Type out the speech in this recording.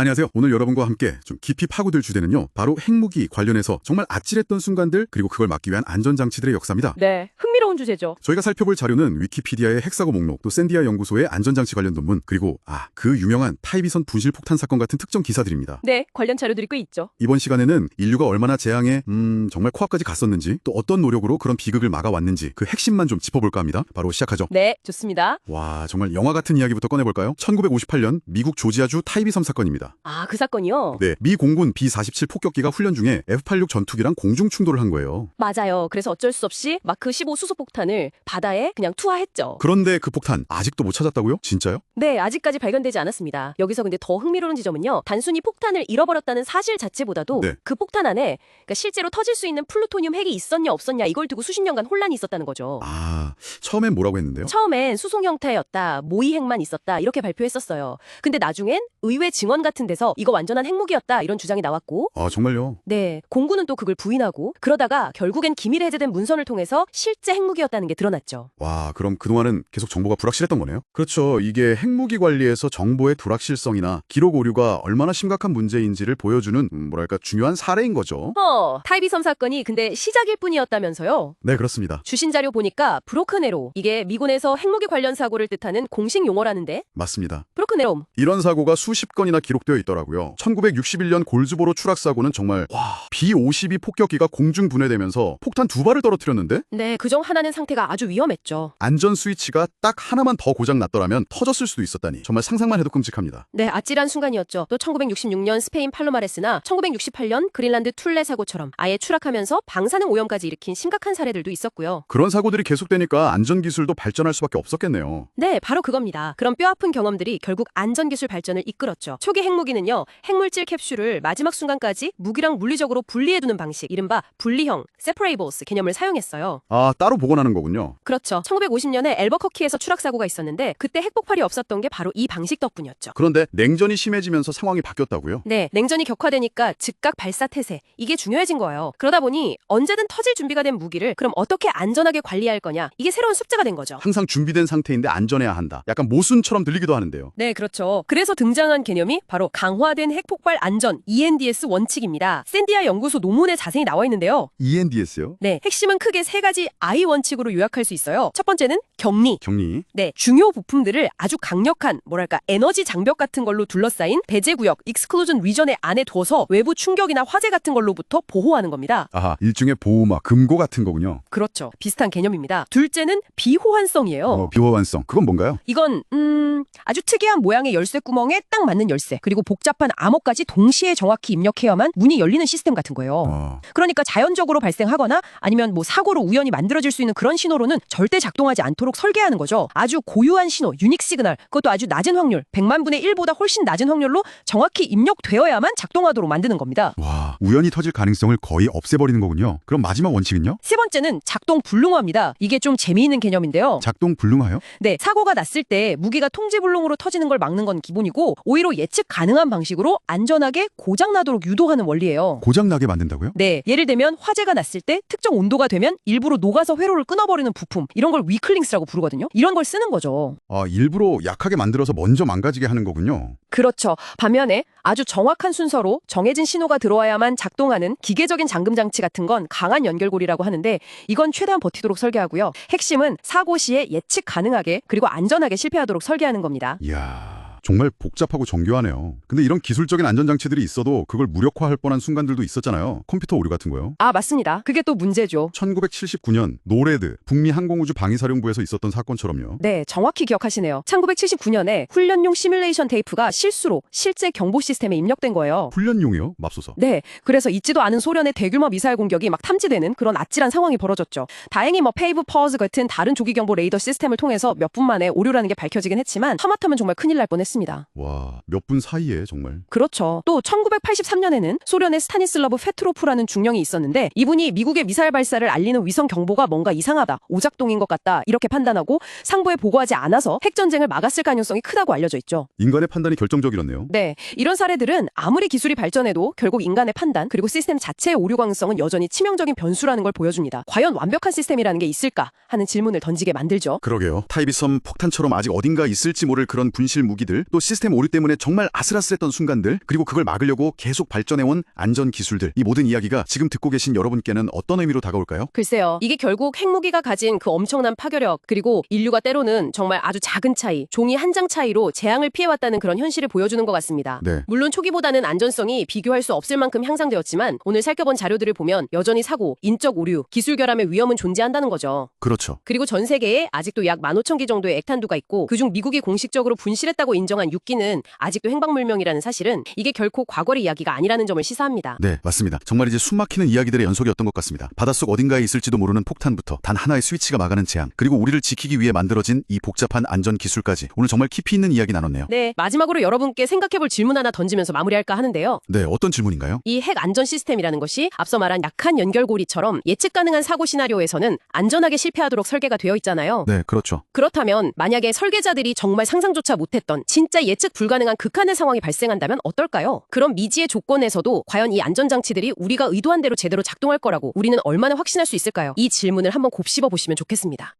안녕하세요. 오늘 여러분과 함께 좀 깊이 파고들 주제는요. 바로 핵무기 관련해서 정말 아찔했던 순간들 그리고 그걸 막기 위한 안전장치들의 역사입니다. 네, 흥미로운 주제죠. 저희가 살펴볼 자료는 위키피디아의 핵사고 목록, 또 샌디아 연구소의 안전장치 관련 논문, 그리고 아, 그 유명한 타이비선 분실 폭탄 사건 같은 특정 기사들입니다. 네, 관련 자료들이 꽤 있죠. 이번 시간에는 인류가 얼마나 재앙에 음, 정말 코앞까지 갔었는지, 또 어떤 노력으로 그런 비극을 막아왔는지 그 핵심만 좀 짚어볼까 합니다. 바로 시작하죠. 네, 좋습니다. 와, 정말 영화 같은 이야기부터 꺼내볼까요? 1958년 미국 조지아주 타이비섬 사건입니다. 아, 그 사건이요? 네, 미 공군 B-47 폭격기가 훈련 중에 F-86 전투기랑 공중 충돌을 한 거예요. 맞아요. 그래서 어쩔 수 없이 마크 15 수소폭탄을 바다에 그냥 투하했죠. 그런데 그 폭탄 아직도 못 찾았다고요? 진짜요? 네, 아직까지 발견되지 않았습니다. 여기서 근데 더 흥미로운 지점은요. 단순히 폭탄을 잃어버렸다는 사실 자체보다도 네. 그 폭탄 안에 그러니까 실제로 터질 수 있는 플루토늄 핵이 있었냐 없었냐 이걸 두고 수십 년간 혼란이 있었다는 거죠. 아, 처음엔 뭐라고 했는데요? 처음엔 수송 형태였다, 모의 핵만 있었다 이렇게 발표했었어요. 근데 나중엔 의회 증언 같은 데서 이거 완전한 핵무기였다 이런 주장이 나왔고 아, 정말요? 네, 공군은 또 그걸 부인하고 그러다가 결국엔 기밀에 해제된 문서를 통해서 실제 핵무기였다는 게 드러났죠. 와, 그럼 그동안은 계속 정보가 불확실했던 거네요? 그렇죠. 이게 핵무기 관리에서 정보의 불확실성이나 기록 오류가 얼마나 심각한 문제인지를 보여주는 음, 뭐랄까 중요한 사례인 거죠. 어, 타이비섬 사건이 근데 시작일 뿐이었다면서요? 네, 그렇습니다. 주신 자료 보니까 브로큰에로 이게 미군에서 핵무기 관련 사고를 뜻하는 공식 용어라는데 맞습니다. 브로큰에롬 이런 사고가 수십 건이나 기록 되어 있더라고요. 1961년 골즈보로 추락 사고는 정말 와, B-52 폭격기가 공중 분해되면서 폭탄 두 발을 떨어뜨렸는데 네, 그중 하나는 상태가 아주 위험했죠. 안전 스위치가 딱 하나만 더 고장 났더라면 터졌을 수도 있었다니 정말 상상만 해도 끔찍합니다. 네, 아찔한 순간이었죠. 또 1966년 스페인 팔로마레스나 1968년 그린란드 툴레 사고처럼 아예 추락하면서 방사능 오염까지 일으킨 심각한 사례들도 있었고요. 그런 사고들이 계속되니까 안전 기술도 발전할 수밖에 없었겠네요. 네, 바로 그겁니다. 그런 뼈아픈 경험들이 결국 안전 기술 발전을 이끌었죠. 초기 핵 무기는요, 핵물질 캡슐을 마지막 순간까지 무기랑 물리적으로 분리해두는 방식, 이른바 분리형, separables 개념을 사용했어요. 아, 따로 복원하는 거군요. 그렇죠. 1950년에 엘버커키에서 추락사고가 있었는데 그때 핵폭발이 없었던 게 바로 이 방식 덕분이었죠. 그런데 냉전이 심해지면서 상황이 바뀌었다고요? 네, 냉전이 격화되니까 즉각 발사 태세 이게 중요해진 거예요. 그러다 보니 언제든 터질 준비가 된 무기를 그럼 어떻게 안전하게 관리할 거냐 이게 새로운 숙제가 된 거죠. 항상 준비된 상태인데 안전해야 한다. 약간 모순처럼 들리기도 하는데요. 네, 그렇죠. 그래서 등장한 개념이 바로 강화된 핵폭발 안전 ENDS 원칙입니다. 샌디아 연구소 논문에 자세히 나와 있는데요. ENDS요? 네, 핵심은 크게 세 가지 I 원칙으로 요약할 수 있어요. 첫 번째는 격리. 격리. 네, 중요 부품들을 아주 강력한 뭐랄까 에너지 장벽 같은 걸로 둘러싸인 배제 구역, 익스클루전 리전의 안에 둬서 외부 충격이나 화재 같은 걸로부터 보호하는 겁니다. 아하, 일종의 보호막, 금고 같은 거군요. 그렇죠. 비슷한 개념입니다. 둘째는 비호환성이에요. 어, 비호환성. 그건 뭔가요? 이건 음 아주 특이한 모양의 열쇠 구멍에 딱 맞는 열쇠 그리고 복잡한 암호까지 동시에 정확히 입력해야만 문이 열리는 시스템 같은 거예요. 어, 그러니까 자연적으로 발생하거나 아니면 뭐 사고로 우연히 만들어질 수 있는 그런 신호로는 절대 작동하지 않도록 설계하는 거죠. 아주 고유한 신호, 유닉 시그널, 그것도 아주 낮은 확률, 100만 분의 1보다 훨씬 낮은 확률로 정확히 입력되어야만 작동하도록 만드는 겁니다. 와, 우연히 터질 가능성을 거의 없애버리는 거군요. 그럼 마지막 원칙은요? 세 번째는 작동 불능화입니다. 이게 좀 재미있는 개념인데요. 작동 불능하요? 네, 사고가 났을 때 무기가 통제 불능으로 터지는 걸 막는 건 기본이고 오히려 예측 가능한 방식으로 안전하게 고장 나도록 유도하는 원리예요. 고장 나게 만든다고요? 네, 예를 들면 화재가 났을 때 특정 온도가 되면 일부러 녹아서 회로를 끊어버리는 부품 이런 걸 위클링스라고 부르거든요. 이런 걸 쓰는 거죠. 아, 일부러 약하게 만들어서 먼저 망가지게 하는 거군요. 그렇죠. 반면에 아주 정확한 순서로 정해진 신호가 들어와야만 작동하는 기계적인 잠금 장치 같은 건 강한 연결고리라고 하는데 이건 최대한 버티도록 설계하고요. 핵심은 사고 시에 예측 가능하게 그리고 안전하게 실패하도록 설계하는 겁니다. 이야. 정말 복잡하고 정교하네요. 근데 이런 기술적인 안전장치들이 있어도 그걸 무력화할 뻔한 순간들도 있었잖아요. 컴퓨터 오류 같은 거요. 아, 맞습니다. 그게 또 문제죠. 1979년 노레드 북미 항공우주 방위사령부에서 있었던 사건처럼요. 네, 정확히 기억하시네요. 1979년에 훈련용 시뮬레이션 테이프가 실수로 실제 경보 시스템에 입력된 거예요. 훈련용이요? 맙소사. 네, 그래서 있지도 않은 소련의 대규모 미사일 공격이 막 탐지되는 그런 아찔한 상황이 벌어졌죠. 다행히 뭐 페이브 퍼즈 같은 다른 조기 경보 레이더 시스템을 통해서 몇 분 만에 오류라는 게 밝혀지긴 했지만 하마터면 정말 큰일 날 뻔했 습니다. 와, 몇 분 사이에 정말. 그렇죠. 또 1983년에는 소련의 스타니슬라브 페트로프라는 중령이 있었는데 이분이 미국의 미사일 발사를 알리는 위성 경보가 뭔가 이상하다, 오작동인 것 같다 이렇게 판단하고 상부에 보고하지 않아서 핵 전쟁을 막았을 가능성이 크다고 알려져 있죠. 인간의 판단이 결정적이었네요. 네, 이런 사례들은 아무리 기술이 발전해도 결국 인간의 판단 그리고 시스템 자체의 오류 가능성은 여전히 치명적인 변수라는 걸 보여줍니다. 과연 완벽한 시스템이라는 게 있을까 하는 질문을 던지게 만들죠. 그러게요. 타이비섬 폭탄처럼 아직 어딘가 있을지 모를 그런 분실 무기들 사고들, 또 시스템 오류 때문에 정말 아슬아슬했던 순간들, 그리고 그걸 막으려고 계속 발전해온 안전 기술들, 이 모든 이야기가 지금 듣고 계신 여러분께는 어떤 의미로 다가올까요? 글쎄요. 이게 결국 핵무기가 가진 그 엄청난 파괴력, 그리고 인류가 때로는 정말 아주 작은 차이, 종이 한 장 차이로 재앙을 피해왔다는 그런 현실을 보여주는 것 같습니다. 네. 물론 초기보다는 안전성이 비교할 수 없을 만큼 향상되었지만 오늘 살펴본 자료들을 보면 여전히 사고, 인적 오류, 기술 결함의 위험은 존재한다는 거죠. 그렇죠. 그리고 전 세계에 아직도 약 15,000개 정도의 액탄두가 있고 그중 미국이 공식적으로 분실했다고 인정한 6기는 아직도 행방불명이라는 사실은 이게 결코 과거의 이야기가 아니라는 점을 시사합니다. 네, 맞습니다. 정말 이제 숨막히는 이야기들의 연속이었던 것 같습니다. 바닷속 어딘가에 있을지도 모르는 폭탄부터 단 하나의 스위치가 막아는 재앙, 그리고 우리를 지키기 위해 만들어진 이 복잡한 안전 기술까지 오늘 정말 깊이 있는 이야기 나눴네요. 네, 마지막으로 여러분께 생각해볼 질문 하나 던지면서 마무리할까 하는데요. 네, 어떤 질문인가요? 이 핵 안전 시스템이라는 것이 앞서 말한 약한 연결고리처럼 예측 가능한 사고 시나리오에서는 안전하게 실패하도록 설계가 되어 있잖아요. 네, 그렇죠. 그렇다면 만약에 설계자들이 정말 상상조차 못했던 진짜 예측 불가능한 극한의 상황이 발생한다면 어떨까요? 그럼 미지의 조건에서도 과연 이 안전장치들이 우리가 의도한 대로 제대로 작동할 거라고 우리는 얼마나 확신할 수 있을까요? 이 질문을 한번 곱씹어 보시면 좋겠습니다.